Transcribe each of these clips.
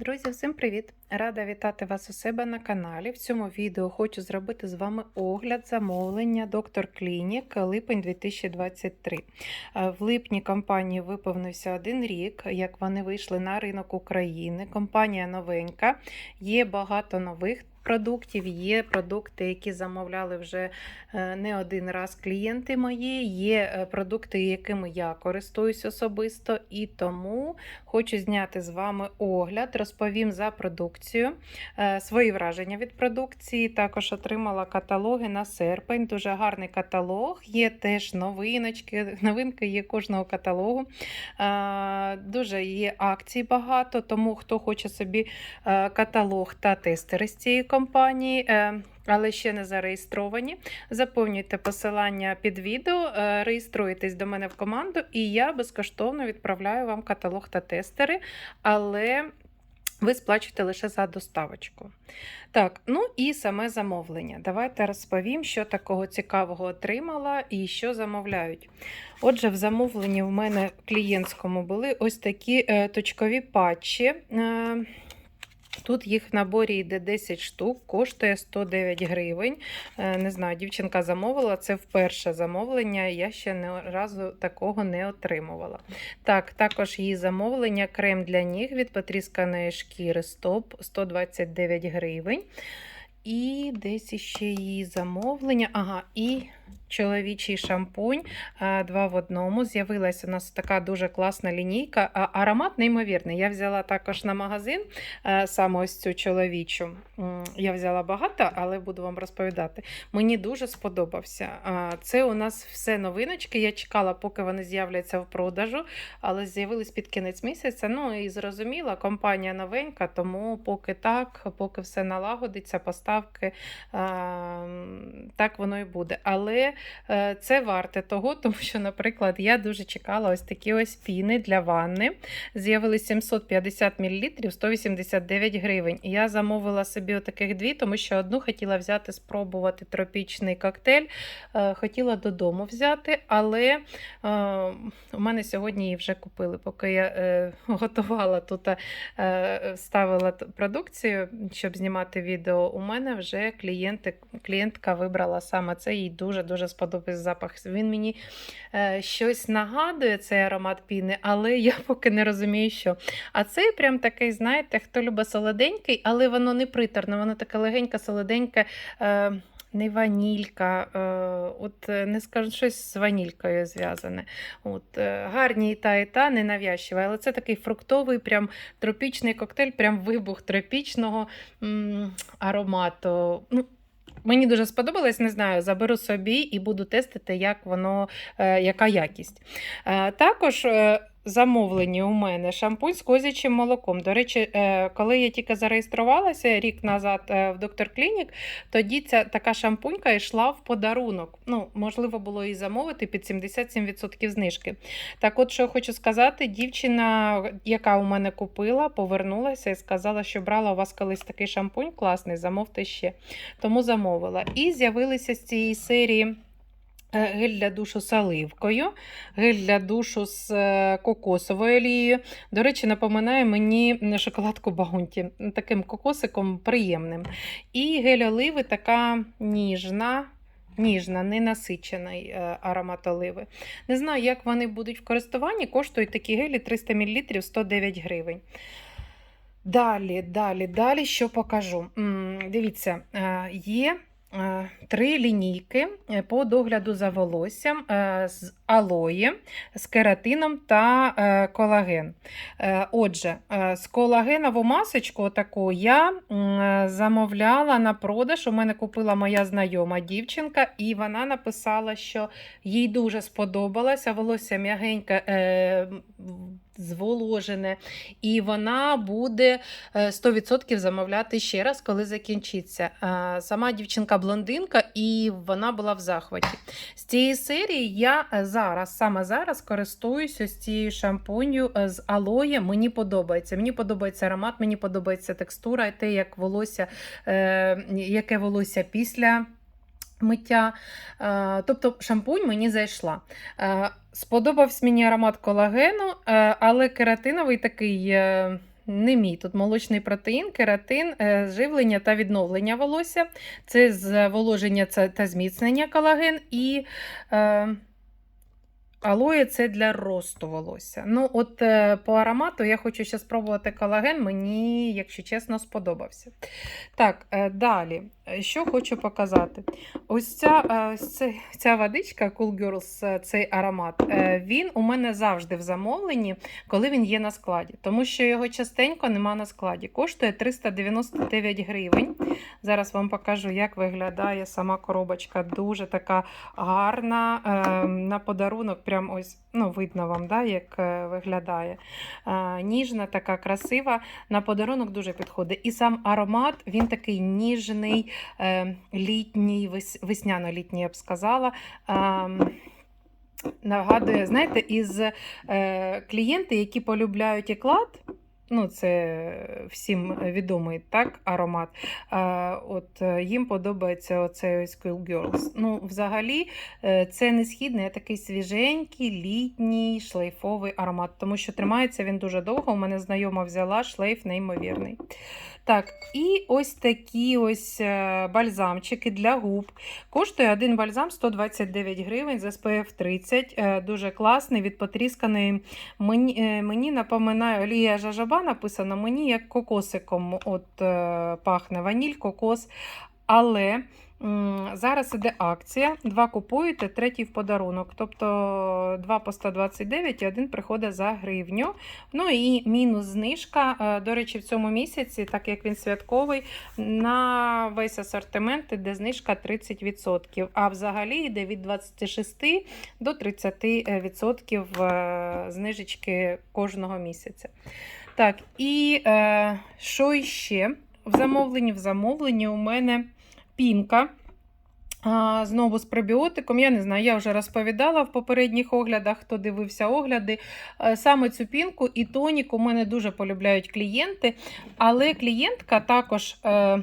Друзі, всім привіт! Рада вітати вас у себе на каналі. В цьому відео хочу зробити з вами огляд замовлення Доктор Клінік липень 2023. Е, В липні компанії виповнився один рік, як вони вийшли на ринок України. Компанія новенька, є багато нових. Продуктів є продукти, які замовляли вже е, не один раз клієнти мої. Є е, продукти, якими я користуюсь особисто, і тому хочу зняти з вами огляд, розповім за продукцію, е, свої враження від продукції. Також отримала каталоги на серпень. Дуже гарний каталог. Є теж новиночки. Новинки є кожного каталогу. Дуже є акцій багато, тому хто хоче собі каталог та тестери з цієї компанії. е, Але ще не зареєстровані. Заповнюйте посилання під відео, е, реєструйтесь до мене в команду, і я безкоштовно відправляю вам каталог та тестери, але ви сплачуєте лише за доставочку. Так, ну і саме замовлення. Давайте розповім, що такого цікавого отримала і що замовляють. Отже, в замовленні в мене клієнтському були ось такі е, точкові патчі. Тут їх в наборі йде 10 штук, коштує 109 гривень. Е, Не знаю, дівчинка замовила, це вперше замовлення, я ще не разу такого не отримувала. Так, також її замовлення крем для ніг від потрісканої шкіри Стоп 129 гривень. І десь ще її замовлення. Ага, і чоловічий шампунь два в одному. З'явилася у нас така дуже класна лінійка. Аромат неймовірний. Я взяла також на магазин саме ось цю чоловічу. Я взяла багато, але буду вам розповідати. Мені дуже сподобався. Це у нас все новиночки. Я чекала, поки вони з'являться в продажу, але з'явились під кінець місяця. Ну і зрозуміла, компанія новенька, тому поки так, поки все налагодиться, поставки, так воно і буде. Але е, це варте того, тому що, наприклад, я дуже чекала ось такі ось піни для ванни. З'явились 750 мл 189 гривень. І я замовила собі отаких дві, тому що одну хотіла взяти, спробувати тропічний коктейль. Е, Хотіла додому взяти, але е, у мене сьогодні її вже купили. Поки я е, готувала тут, ставила продукцію, щоб знімати відео, у мене вже клієнти, клієнтка вибрала саме це, їй дуже-дуже сподобався запах. Він мені е, щось нагадує, цей аромат піни, але я поки не розумію, що. А цей прям такий, знаєте, хто любить солоденький, але воно не приторне, воно таке легеньке, солоденьке. Е, не ванілька, е, от е, не скажу щось з ванількою зв'язане. От, е, гарні і та, і та, ненавязчива, але це такий фруктовий, прям тропічний коктейль, прям вибух тропічного м, аромату. Ну, Мені дуже сподобалось, не знаю, заберу собі і буду тестити, як воно, е, яка якість. Е, також е, замовлені у мене шампунь з козячим молоком. До речі, е, коли я тільки зареєструвалася рік назад е, в Доктор Клінік, тоді ця така шампунька йшла в подарунок. Ну, можливо, було її замовити під 77% знижки. Так, от що я хочу сказати, дівчина, яка у мене купила, повернулася і сказала, що брала у вас колись такий шампунь класний, замовте ще. Тому замовила. І з'явилися з цієї серії. Е, Гель для душу з оливкою, гель для душу з е, кокосовою олією. До речі, напоминає мені шоколадку Баунті, таким кокосиком приємним. І гель оливи така ніжна, ніжна, ненасичений е, аромат оливи. Не знаю, як вони будуть в користуванні. Коштують такі гелі 300 мл 109 гривень. Далі, далі, далі, що покажу. Дивіться, є три лінійки е, по догляду за волоссям е, з алої, з кератином та е, колаген. Е, Отже, е, з колагенову масочку таку я е, замовляла на продаж. У мене купила моя знайома дівчинка, і вона написала, що їй дуже сподобалося волосся м'ягеньке. Е, Зволожене, і вона буде е, 100% замовляти ще раз, коли закінчиться. Е, Сама дівчинка блондинка, і вона була в захваті. З цієї серії я е, зараз, саме зараз користуюся з цією шампунью е, з алоє. Мені подобається. Мені подобається аромат, мені подобається текстура, те, як волосся, е, яке волосся після. Миття, Е, тобто шампунь мені зайшла. Е, Сподобався мені аромат колагену, е, але кератиновий такий не мій. Тут молочний протеїн, кератин, живлення та відновлення волосся. Це зволоження та зміцнення колаген і. Е, Алоє це для росту волосся. Ну, от е, по аромату я хочу ще спробувати колаген. Мені, якщо чесно, сподобався. Так, е, далі. Що хочу показати? Ось ця, е, ось це, ця водичка Cool Girls, цей аромат, він у мене завжди в замовленні, коли він є на складі. Тому що його частенько нема на складі. Коштує 399 гривень. Зараз вам покажу, як виглядає сама коробочка. Дуже така гарна. е, На подарунок, прям ось ну, видно вам, да, як е, виглядає. Е, Ніжна, така красива. На подарунок дуже підходить. І сам аромат він такий ніжний, е, літній, вес- весняно-літній, я б сказала. Ем, Нагадує, знаєте, із е, клієнти, які полюбляють еклад, ну це всім відомий так, аромат. От е, їм подобається оцей ось Cool Girls. Ну, взагалі, е, це не східний, а такий свіженький, літній шлейфовий аромат, тому що тримається він дуже довго. У мене знайома взяла шлейф неймовірний. Так, і ось такі ось е, бальзамчики для губ. Коштує один бальзам 129 гривень з SPF 30. Е, Дуже класний, від потрісканої. Мені, е, мені напоминає олія жажаба написано, мені як кокосиком от, пахне ваніль, кокос. Але зараз іде акція. Два купуєте, третій в подарунок. Тобто два по 129 і один приходить за гривню. Ну і мінус знижка. Е, До речі, в цьому місяці, так як він святковий, на весь асортимент іде знижка 30%. А взагалі йде від 26 до 30% е, знижечки кожного місяця. Так, і е, що іще? В замовленні, в замовленні у мене пінка. Знову з пребіотиком. Я не знаю, я вже розповідала в попередніх оглядах, хто дивився огляди. Е, Саме цю пінку і тонік у мене дуже полюбляють клієнти. Але клієнтка також. Е,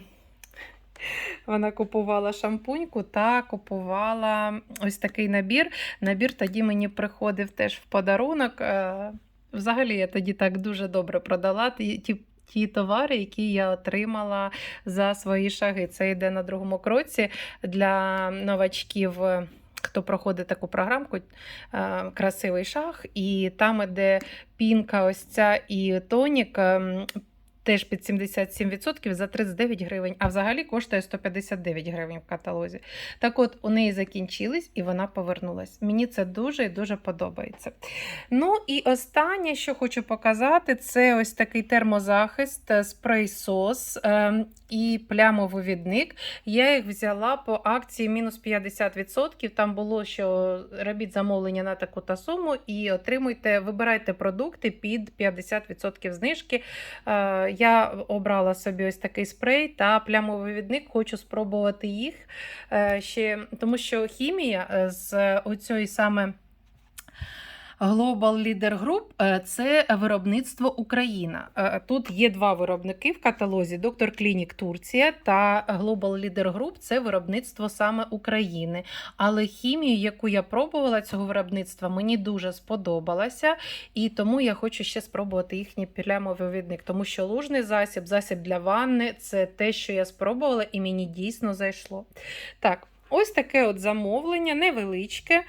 вона купувала шампуньку та купувала ось такий набір. Набір тоді мені приходив теж в подарунок. Е, Взагалі, я тоді так дуже добре продала ті, ті, товари, які я отримала за свої шаги. Це йде на другому кроці для новачків. Хто проходить таку програмку, е, красивий шаг, і там іде пінка, ось ця і тонік. Теж під 77% за 39 гривень, а взагалі коштує 159 гривень в каталозі. Так от, у неї закінчились і вона повернулась. Мені це дуже і дуже подобається. Ну і останнє, що хочу показати, це ось такий термозахист, е, спрей-сос ем, і плямовивідник. Я їх взяла по акції мінус 50%. Там було, що робіть замовлення на таку та суму і отримуйте, вибирайте продукти під 50% знижки. Я обрала собі ось такий спрей та плямовий відник. Хочу спробувати їх е, ще, тому що хімія е, з оцієї саме. Global Leader Group е, це виробництво Україна. Е, Тут є два виробники в каталозі: Доктор Клінік Турція та Global Leader Group це виробництво саме України. Але хімію, яку я пробувала цього виробництва, мені дуже сподобалася, і тому я хочу ще спробувати їхній плямовий відник, тому що лужний засіб, засіб для ванни це те, що я спробувала, і мені дійсно зайшло. Так. Ось таке от замовлення, невеличке,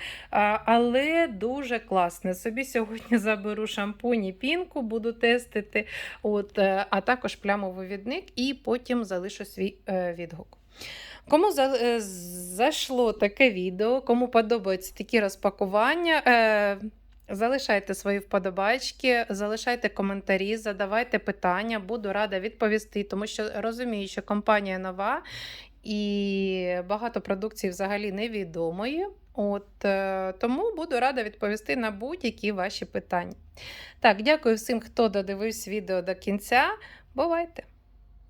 але дуже класне. Собі сьогодні заберу шампунь і пінку, буду тестити, от, е, а також плямовий відник, і потім залишу свій е, відгук. Кому за, е, зайшло таке відео, кому подобаються такі розпакування, залишайте свої вподобайки, залишайте коментарі, задавайте питання, буду рада відповісти, тому що розумію, що компанія нова і багато продукції взагалі невідомої. От, е, тому буду рада відповісти на будь-які ваші питання. Так, дякую всім, хто додивився відео до кінця. Бувайте!